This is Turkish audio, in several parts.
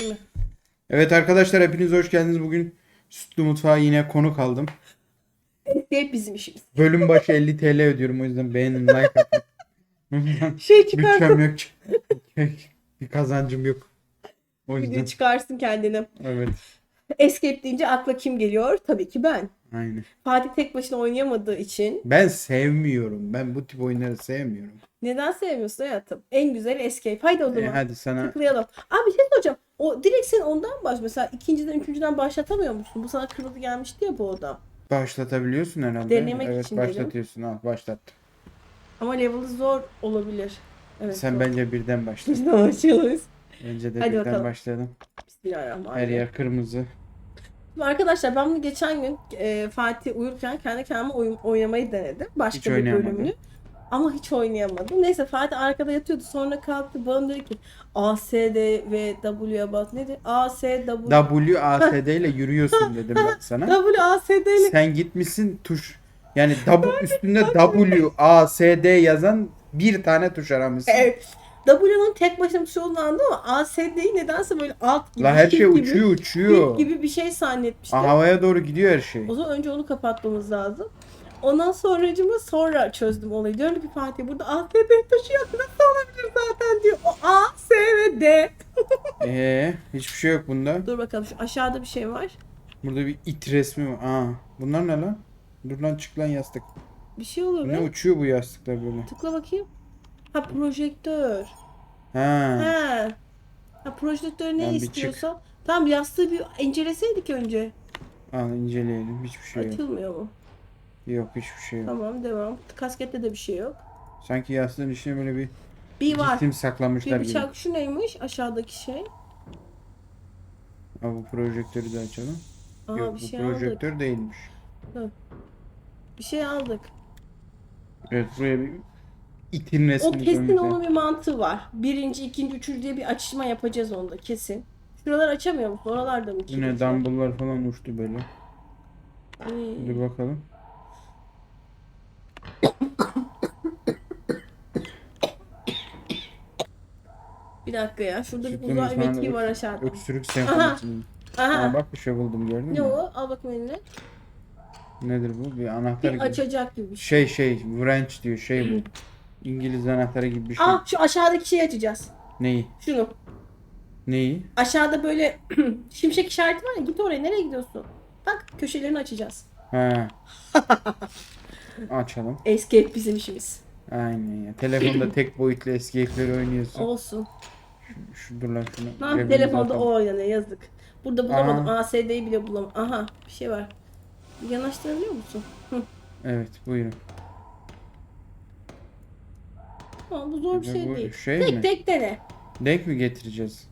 Değil mi? Evet arkadaşlar hepiniz hoş geldiniz. Bugün Sütlü Mutfağa yine konuk aldım. Hep bizim işimiz. Bölüm başı 50 TL ödüyorum o yüzden beğenin like atın. Şey çıkarsın. Bütçem yok. bir kazancım yok. O yüzden. çıkarsın kendine. Evet. Escape deyince akla kim geliyor? Tabii ki ben. Aynen. Fatih tek başına oynayamadığı için. Ben sevmiyorum. Ben bu tip oyunları sevmiyorum. Neden sevmiyorsun hayatım? En güzeli Escape. Haydi o E, zaman. hadi sana Tıklayalım. Abi bir şey soracağım. O direkt sen ondan baş. Mesela ikinciden, üçüncüden başlatamıyor musun? Bu sana kırıldı gelmişti ya bu oda. başlatabiliyorsun herhalde. Denemek evet için dedim. başlatıyorsun. Al başlattım. Ama level'ı zor olabilir. Evet. Sen zor. bence birden başla. Biz de başlıyoruz. Bence de Hadi birden bakalım. Her Bismillahirrahmanirrahim. yer kırmızı. Arkadaşlar ben bunu geçen gün e, Fatih uyurken kendi kendime oyun, oynamayı denedim. Başka Hiç bir oynayamadın. bölümünü. Ama hiç oynayamadım. Neyse Fatih arkada yatıyordu. Sonra kalktı bana dedi ki A, S, D ve W'ye bas. Neydi? A, S, W. W, A, S, D ile yürüyorsun dedim ben sana. W, A, S, D ile. Sen gitmişsin tuş yani W üstünde W A S D yazan bir tane tuş aramışsın. Evet. W'nun tek başına şey olduğunu ama A, S, D'yi nedense böyle alt gibi. La her shift şey gibi, uçuyor uçuyor. gibi bir şey zannetmiştim. Aa, havaya doğru gidiyor her şey. O zaman önce onu kapatmamız lazım. Ondan sonracıma sonra çözdüm olayı. Diyorum ki Fatih burada A, S, D taşıyor. Nasıl olabilir zaten diyor. O A, S ve D. Ee, hiçbir şey yok bunda. Dur bakalım şu aşağıda bir şey var. Burada bir it resmi var. Aa, bunlar ne lan? Dur lan çık lan yastık. Bir şey oluyor Ne uçuyor bu yastıklar böyle? Tıkla bakayım. Ha projektör. Ha. Ha. Ha projektör ne Lan bir çık. istiyorsa. Tamam yastığı bir inceleseydik önce. Al inceleyelim. Hiçbir şey yok. Açılmıyor mu? Yok hiçbir şey yok. Tamam devam. Kaskette de bir şey yok. Sanki yastığın içine böyle bir Bir var. cisim Bir saklamışlar gibi. bıçak şu neymiş? Aşağıdaki şey. Ha, bu projektörü de açalım. Aa yok bir bu şey aldık. projektör değilmiş. Bir şey aldık. Evet buraya bir itin O resmini kesin koymuşlar. onun bir mantığı var. Birinci, ikinci, üçüncü diye bir açışma yapacağız onda kesin. Şuralar açamıyor musun? Oralarda mı? Yine kilitli? dumbbell'lar falan uçtu böyle. Hmm. Dur bakalım. Bir dakika ya. Şurada bir Sütün uzay mekiği var aşağıda. Öksürük senfonisi. Aha. Aa, bak bir şey buldum gördün Ne mü? o? Al bakayım eline. Nedir bu? Bir anahtar Bir gibi. açacak gibi bir şey. Şey şey wrench diyor şey bu. İngiliz anahtarı gibi bir şey. Aa şu aşağıdaki şeyi açacağız. Neyi? Şunu. Neyi? Aşağıda böyle şimşek işareti var ya git oraya nereye gidiyorsun? Bak köşelerini açacağız. Ha. Açalım. Escape bizim işimiz. Aynen ya. Telefonda tek boyutlu escape'leri oynuyorsun. Olsun. Şu dur lan şunu. Cebimize telefonda atalım. o oynanıyor yazık. Burada bulamadım. Aha. ASD'yi bile bulamadım. Aha bir şey var. Yanaştırabiliyor musun? Hı. Evet buyurun. Ama bu zor bir şey bu değil. şey tek mi? tek dene. Denk mi getireceğiz?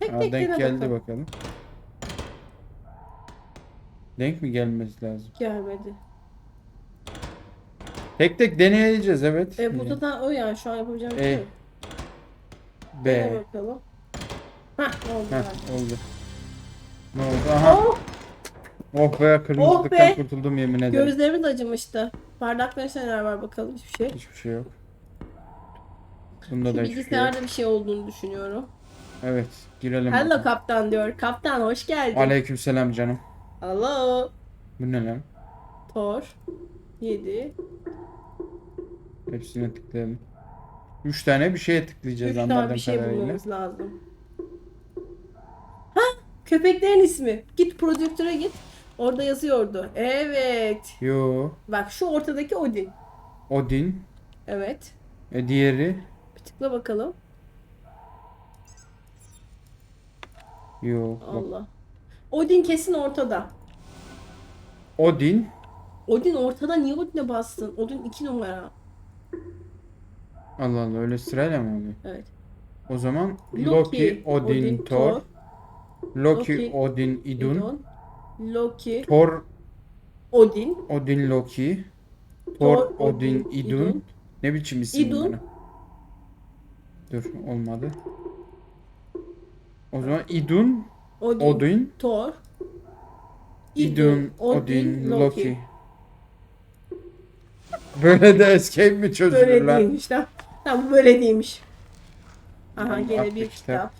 Tek Aa, tek denk dene geldi bakalım. bakalım. Denk mi gelmesi lazım? Gelmedi. Tek tek deneyeceğiz evet. E, bu zaten o yani şu an yapabileceğim bir E, şey yok. Dene B. bakalım. Hah oldu. Heh, oldu. Ne oldu? Aha. Oh Oh be kırmızılıktan Oh be. kurtuldum yemin ederim. gözlerimiz acımıştı. Bardakta neler var bakalım hiçbir şey. Hiçbir şey yok. Bunda da hiçbir şey yok. Bilgisayarda bir şey olduğunu düşünüyorum. Evet girelim. Hello bakalım. kaptan diyor. Kaptan hoş geldin. Aleykümselam canım. Hello. Bu ne lan? Thor. 7. Hepsine tıklayalım. Üç tane bir şeye tıklayacağız 3 tane anladığım bir şey kadarıyla. bulmamız lazım. Ha, köpeklerin ismi. Git prodüktöre git. Orada yazıyordu. Evet. Yo. Bak şu ortadaki Odin. Odin. Evet. E diğeri. Bir tıkla bakalım. Yo. Bak. Allah. Odin kesin ortada. Odin. Odin ortada niye Odin'e bastın? Odin 2 numara. Allah Allah öyle sırayla mı oluyor? Evet. O zaman Loki, Odin, Thor. Loki, Loki, Odin, Idun. Idun, Loki, Thor, Odin, Odin, Loki. Thor, Thor, Odin, Odin, Idun. Idun. Ne biçim isim İdun. bunlar? Dur olmadı. O zaman Idun, Odin, Odin, Thor, Idun, Odin, Loki. Böyle de escape mi çözülür Böyle lan? değilmiş lan. Tamam bu böyle değilmiş. Aha Tamam, gene bir kitap. kitap.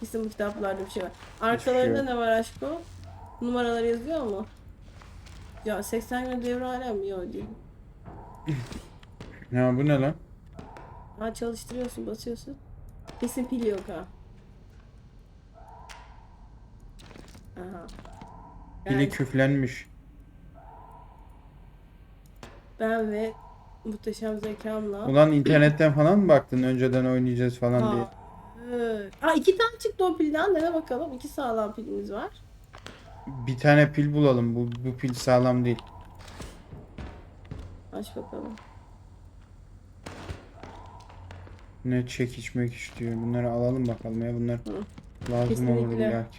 Kesin bu kitaplarda bir şey var. Arkalarında yok. ne var aşkım? Numaralar yazıyor mu? Ya 80 gün devre hala mı? Yok değil. Ya bu ne lan? Ha çalıştırıyorsun, basıyorsun. Kesin pil yok ha. Aha. Pili Ben, küflenmiş. ben ve muhteşem zekamla. Ulan internetten falan mı baktın önceden oynayacağız falan diye? Aa, evet. Aa, iki tane çıktı o pilden. Dene bakalım. İki sağlam pilimiz var. Bir tane pil bulalım. Bu, bu pil sağlam değil. Aç bakalım. Ne çekiç mekiç diyor. Bunları alalım bakalım ya. Bunlar lazım olur Kesinlikle. illa ki.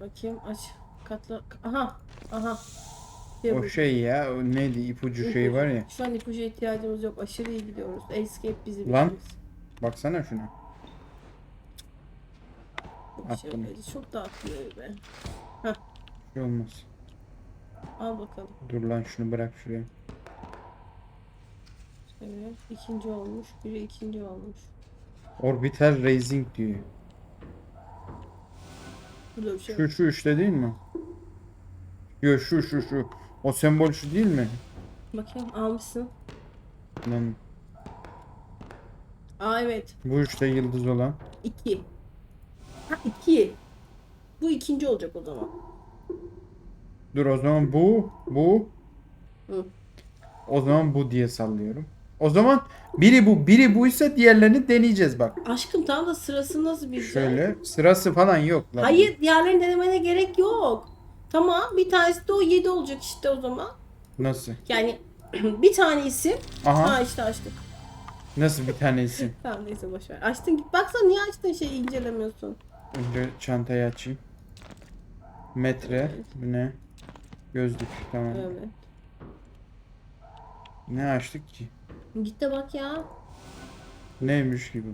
Bakayım aç. Katla. Aha. Aha. O şey ya. o neydi ipucu şey var ya. Şu an ipucuya ihtiyacımız yok. Aşırı iyi gidiyoruz. Escape bizi Lan. Baksana şuna. Bu şey Attım. Çok dağıtıyor be. Bir şey olmaz. Al bakalım. Dur lan şunu bırak şuraya. Evet. ikinci olmuş. Biri ikinci olmuş. Orbital Raising diyor. Burada bir şey Şu şu işte değil mi? Yo şu şu şu. O sembol şu değil mi? Bakayım almışsın. Lan Aa evet. bu işte yıldız olan. İki. Ha iki. Bu ikinci olacak o zaman. Dur o zaman bu bu Hı. o zaman bu diye sallıyorum. O zaman biri bu biri buysa diğerlerini deneyeceğiz bak. Aşkım tam da sırası nasıl bir Şöyle sırası falan yok lan. Hayır diğerlerini denemene gerek yok. Tamam bir tanesi de o 7 olacak işte o zaman. Nasıl? Yani bir tane isim. Aha Ha işte açtık. nasıl bir tane isim? Tamam neyse boşver. Açtın git baksana niye açtın şeyi incelemiyorsun. Önce çantayı açayım. Metre bu ne? Gözlük tamam. Evet. Ne açtık ki? Git de bak ya. Neymiş gibi?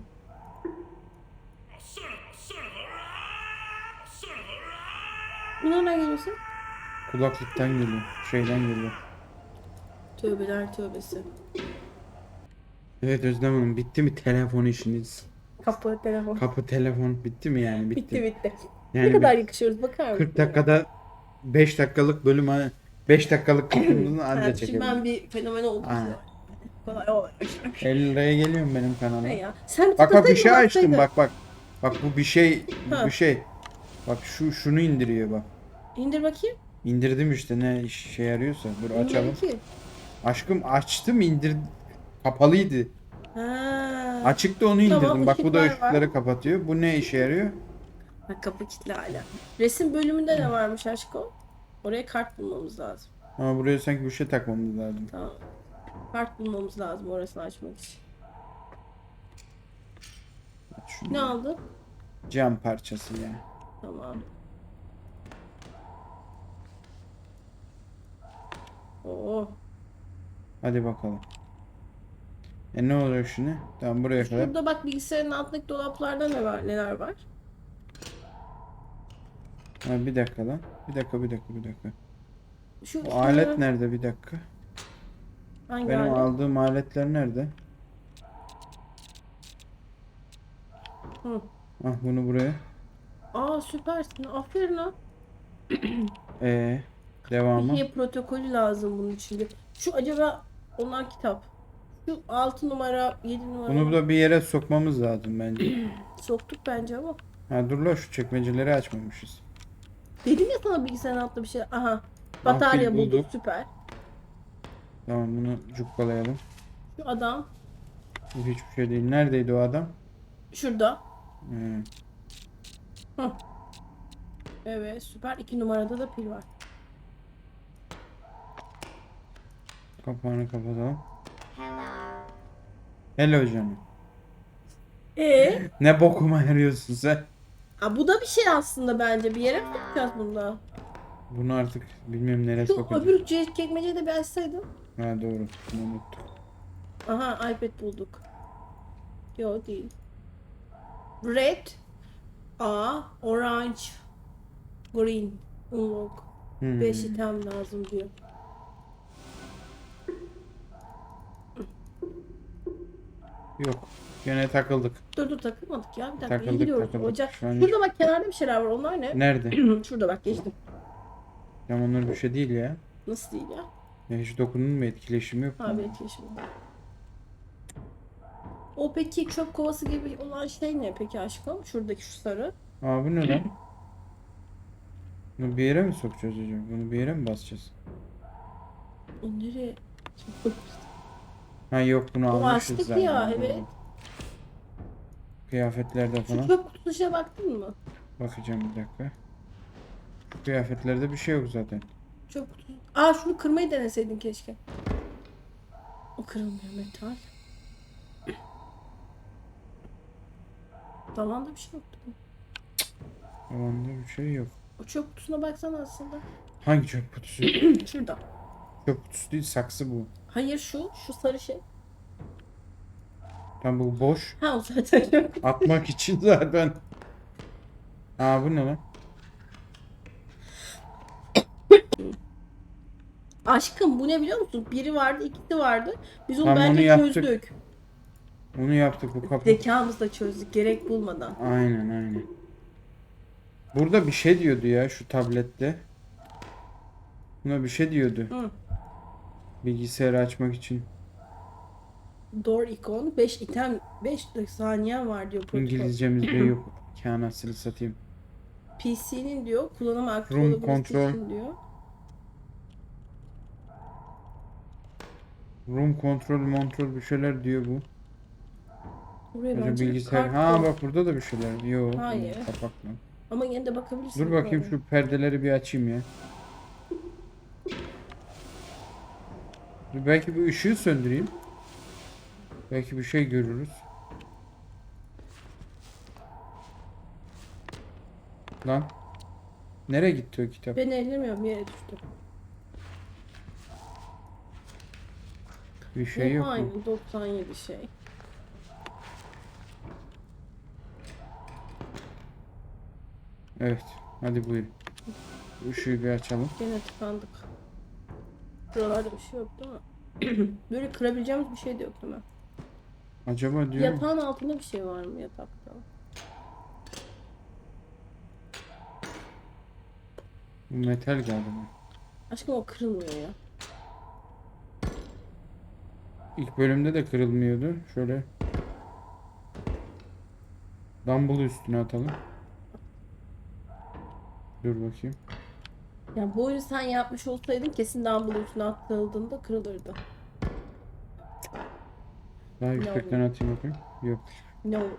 Bu nereden geliyorsun? Kulaklıktan geliyor. Şeyden geliyor. Tövbeler tövbesi. Evet Özlem Hanım bitti mi telefon işiniz? Kapı telefon. Kapı telefon bitti mi yani? Bitti. Bitti bitti. Yani ne kadar yakışıyoruz bakar mısın? 40 dakikada 5 dakikalık bölüm 5 dakikalık kısmını Ha, anca şimdi ben bir fenomen oldum. Aynen. Kolay olmuş. 50 liraya geliyorum benim kanalıma. Ne ya? Sen Bak bak bir şey açtım bak bak. Bak bu bir şey bu Ha. bir şey. Bak şu şunu indiriyor bak. İndir bakayım. İndirdim işte ne işe yarıyorsa. Dur açalım. İndir ki. Aşkım açtım indir kapalıydı. Ha. Açıktı onu indirdim. Tamam, bak bu da ışıklar var. ışıkları kapatıyor. Bu ne işe yarıyor? Bak kapı kilitli hala. Resim bölümünde ne varmış aşkım? Oraya kart bulmamız lazım. Ama buraya sanki bir şey takmamız lazım. Tamam. Kart bulmamız lazım orasını açmak için. Şunu. Ne aldın? Cam parçası ya. Tamam. Oo. Hadi bakalım. E ne oluyor şimdi? Tamam buraya kadar. Burada bak bilgisayarın altındaki dolaplarda ne var, neler var? Ha, bir dakika lan. Bir dakika bir dakika bir dakika. Şu O alet nerede bir dakika? Hangi Benim alet? aldığım aletler nerede? Hı. Ah bunu buraya. Aa süpersin. Aferin ha. Ee devamı. Bir protokolü lazım bunun içinde. Şu acaba onlar kitap. Şu 6 numara, 7 numara. Bunu da bir yere sokmamız lazım bence. Soktuk bence ama. Ha dur la şu çekmeceleri açmamışız. Dedim ya sana bilgisayarın altında bir şey. Aha. Batarya pil bulduk. bulduk. Süper. Tamam bunu cukkalayalım. Şu adam Bu hiçbir şey değil. Neredeydi o adam? şurada. Hı. Evet süper. 2 numarada da pil var. Kapağını kapatalım. Hello canım. Ee? Ne bokuma yarıyorsun sen? Aa, bu da bir şey aslında bence. Bir yere mi sokacağız bunda? Bunu artık bilmiyorum nereye Şu sokacağım. öbür ce- çekmeceyi de bir açsaydın. Ha doğru. Bunu unuttum. Aha iPad bulduk. Yo değil. Red. A. Orange. Green. Unlock. Hmm. 5 item lazım diyor. Yok. Gene takıldık. Dur dur takılmadık ya. Bir dakika iyi Takıldık, gidiyoruz. takıldık. Ocak. Şu an- Şurada bak kenarda bir şeyler var. Onlar ne? Nerede? Şurada bak geçtim. Ya onlar bir şey değil ya. Nasıl değil ya? Ya hiç dokunun mu etkileşimi yok mu? Abi etkileşim var. O peki çöp kovası gibi olan şey ne peki aşkım? Şuradaki şu sarı. Aa bu ne lan? Bunu bir yere mi sokacağız acaba? Bunu bir yere mi basacağız? O nereye? Ha yok bunu almışız açtık zaten. ya evet. Kıyafetlerde Şu falan. çöp kutusuna baktın mı? Bakacağım bir dakika. Kıyafetlerde bir şey yok zaten. Çöp kutusu. Aa şunu kırmayı deneseydin keşke. O kırılmıyor metal. Tavanda bir şey yoktu. Havanda bir şey yok. O çöp kutusuna baksana aslında. Hangi çöp kutusu? Şurada. Çöp kutusu değil saksı bu. Hayır şu, şu sarı şey. Tam bu boş. Ha o zaten Atmak için zaten. Aa bu ne lan? Aşkım bu ne biliyor musun? Biri vardı, ikisi vardı. Biz onu Tamam, onu bence yaptık. çözdük. Onu yaptık bu kapı. Zekamızla çözdük gerek bulmadan. Aynen aynen. Burada bir şey diyordu ya şu tablette. Buna bir şey diyordu. Hı. Bilgisayarı açmak için. Door icon 5 item 5 saniye var diyor protokol. İngilizcemizde yok. Kanasını satayım. PC'nin diyor kullanım aktif Room control. diyor. Room control, montrol bir şeyler diyor bu. Buraya Acaba bence bilgisayar. kart Ha koy. bak burada da bir şeyler. Yok. Hayır. Kapatma. Ama yine de bakabilirsin. Dur bakayım şu perdeleri bir açayım ya. Belki bir ışığı söndüreyim. Belki bir şey görürüz. Lan. Nereye gitti o kitap? Ben ellemiyorum yere düştü. Bir şey Bu yok mu? aynı 97 şey. Evet. Hadi buyurun. Işığı bir açalım. Gene tıkandık. Buralarda bir şey yok değil mi? Böyle kırabileceğimiz bir şey de yok değil mi? Acaba diyor. Yatağın altında bir şey var mı yatakta? Bu metal galiba. Aşkım o kırılmıyor ya. İlk bölümde de kırılmıyordu. Şöyle. Dumbbell'ı üstüne atalım. Dur bakayım. Yani bu oyunu sen yapmış olsaydın kesin üstüne atıldığında kırılırdı. Daha yüksekten atayım bakayım. Yok. Ne oldu?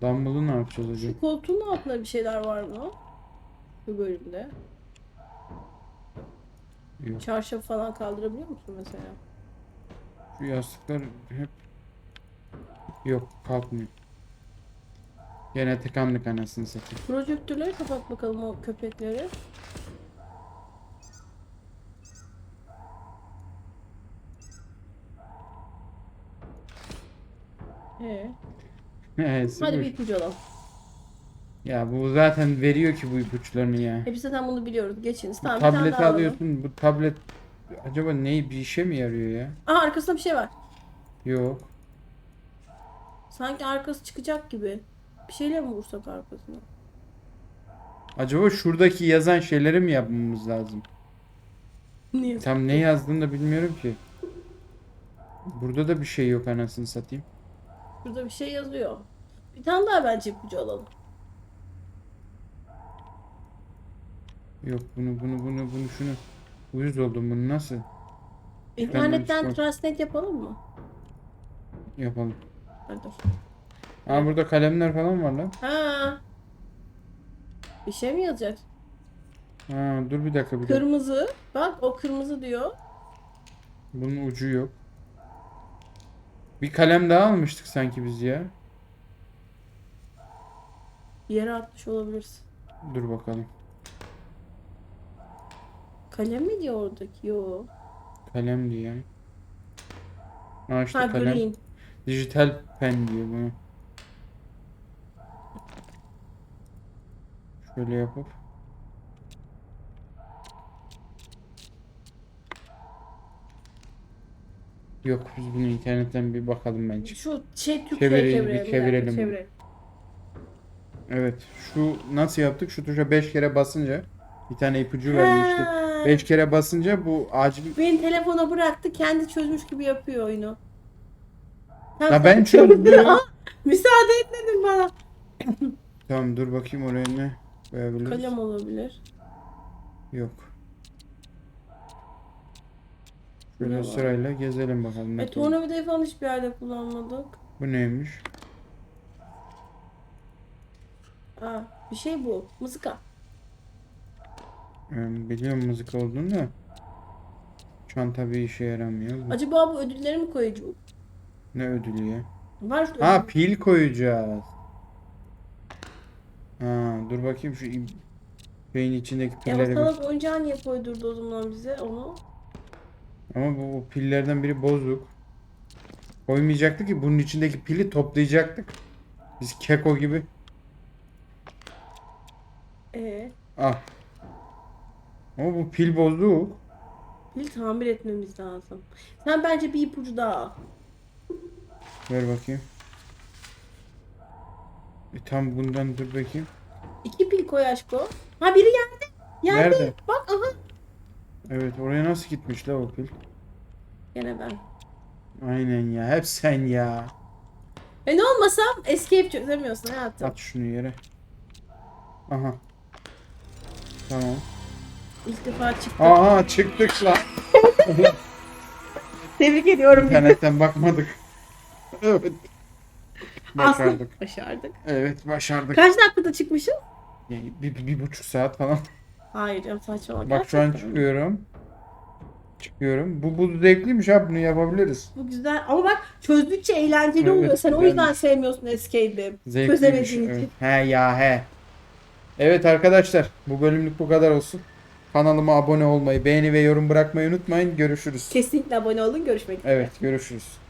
Dumbbell'ı ne yapacağız acaba? Şu koltuğun altında bir şeyler var mı? Bu bölümde. Yok. Çarşafı falan kaldırabiliyor musun mesela? Şu yastıklar hep yok kalkmıyor. Gene tıkandık anasını satayım. Projektörleri kapat bakalım o köpekleri. Ee, Neyse hadi bir ipucu alalım. Ya bu zaten veriyor ki bu ipuçlarını ya. Hep zaten bunu biliyoruz. Geçiniz. Tamam bir tane tableti daha alalım. alıyorsun. Bu tablet acaba ne bir işe mi yarıyor ya? Aha arkasında bir şey var. Yok. Sanki arkası çıkacak gibi. Bir şeyle mi vursak arkasına? Acaba şuradaki yazan şeyleri mi yapmamız lazım? Niye? Tam ne yazdığını da bilmiyorum ki. Burada da bir şey yok anasını satayım. Burada bir şey yazıyor. Bir tane daha bence ipucu alalım. Yok bunu bunu bunu bunu şunu. Uyuz oldum bunu nasıl İnternetten çıkar. translate yapalım mı? yapalım? Hadi dur. Aa burada kalemler falan var lan. Ha. Bir şey mi yazacak? Ha dur bir dakika bir dakika. Kırmızı. Bak o kırmızı diyor. Bunun ucu yok. Bir kalem daha almıştık sanki biz ya. Yere atmış olabilirsin. Dur bakalım. Kalem mi diyor oradaki? Yo. Kalem yani. Ha işte Ha kalem. green. Dijital pen diyor bunu. Şöyle yapıp. Yok biz bunu internetten bir bakalım bence. Şu şey Türkçe'ye Çevirelim, bir çevirelim. Çevirelim. Evet. Şu nasıl yaptık? Şu tuşa 5 kere basınca bir tane ipucu vermiştik. Ha. 5 kere basınca bu acil Beni telefona bıraktı kendi çözmüş gibi yapıyor oyunu. Tamam, Ya ben çözdüm. Müsaade etmedin bana. Tamam dur bakayım oraya ne koyabiliriz? Kalem olabilir. Yok. Şöyle sırayla gezelim bakalım. E koyalım. tornavidayı falan hiçbir yerde kullanmadık. Bu neymiş? Aa, bir şey bu. Mızıka. Ee, biliyorum müzik olduğunu da. Şu an tabii işe yaramıyor. Bu Acaba bu ödülleri mi koyacağım? ne ödülü ya? Var şurada. Ha ödül. pil koyacağız. Ha dur bakayım şu im- şeyin içindeki Ya pilleri. bir- salak oyuncağı niye koydurdu o zaman bize onu? Ama bu, bu pillerden biri bozuk. Koymayacaktı ki bunun içindeki pili toplayacaktık. Biz keko gibi. Ee, Ah. Ama bu pil bozuk. pil tamir etmemiz lazım. Sen bence bir ipucu daha al. Ver bakayım. E tam bundan dur bakayım. İki pil koy aşko. Ha biri yerde. Yerde. Nerede? Bak aha. Evet oraya nasıl gitmiş la o pil? Gene ben. Aynen ya hep sen ya. Ben olmasam escape çözemiyorsun hayatım. At şunu yere. Aha. Tamam. İlk defa çıktı. Aha çıktık lan. Tebrik ediyorum. İnternetten bakmadık. Evet. Başardık. Aslında başardık. Evet başardık. Kaç dakikada çıkmışız? Yani bir, bir, bir buçuk saat falan. Hayır canım saçmalama. Bak şu an Gerçekten. çıkıyorum. Çıkıyorum. Bu, bu zevkliymiş abi bunu yapabiliriz. Bu güzel ama bak çözdükçe eğlenceli Evet, oluyor. Sen o yüzden sevmiyorsun escape'i. Çözemediğin Evet. He ya he. Evet arkadaşlar bu bölümlük bu kadar olsun. Kanalıma abone olmayı, beğeni ve yorum bırakmayı unutmayın. Görüşürüz. Kesinlikle abone olun. Görüşmek üzere. Evet görüşürüz.